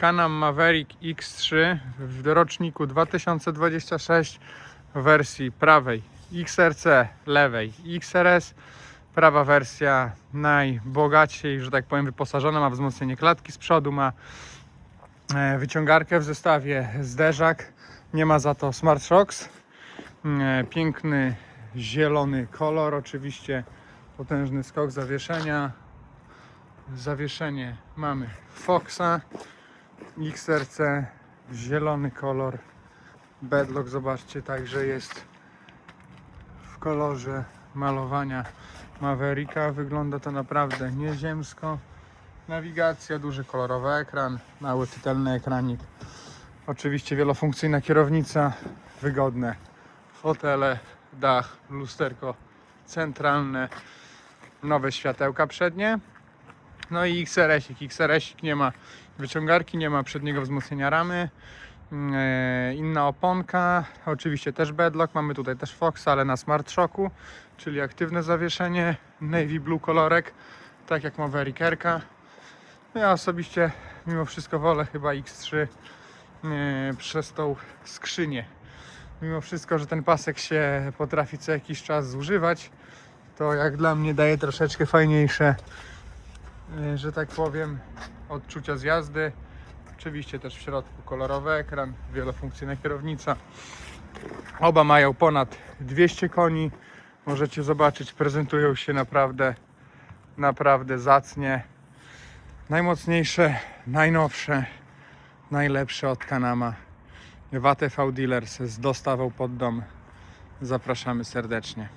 Canam Maverick X3 w roczniku 2026 w wersji prawej XRC, lewej XRS. Prawa wersja najbogaciej, że tak powiem, wyposażona, ma wzmocnienie klatki z przodu, ma e, wyciągarkę w zestawie zderzak, nie ma za to Smart Shocks. E, Piękny zielony kolor, oczywiście potężny skok zawieszenia. Zawieszenie mamy Foxa, XRC, zielony kolor. Bedlock, zobaczcie, także jest w kolorze malowania Mavericka. Wygląda to naprawdę nieziemsko. Nawigacja, duży kolorowy ekran, mały tytelny ekranik. Oczywiście wielofunkcyjna kierownica, wygodne fotele, dach, lusterko centralne, nowe światełka przednie. No i XRS-ik. XRS-ik nie ma wyciągarki, nie ma przedniego wzmocnienia ramy. E, Inna oponka, oczywiście też bedlock, mamy tutaj też Foxa, ale na Smart Shocku, czyli aktywne zawieszenie, navy blue kolorek, tak jak Maverick Airka. No Ja osobiście mimo wszystko wolę chyba X3 e, przez tą skrzynię. Mimo wszystko, że ten pasek się potrafi co jakiś czas zużywać, to jak dla mnie daje troszeczkę fajniejsze, że tak powiem, odczucia z jazdy. Oczywiście też w środku kolorowy ekran, wielofunkcyjna kierownica. Oba mają ponad 200 koni. Możecie zobaczyć, prezentują się naprawdę, naprawdę zacnie. Najmocniejsze, najnowsze, najlepsze od Kanama. W ATV Dealers z dostawą pod dom. Zapraszamy serdecznie.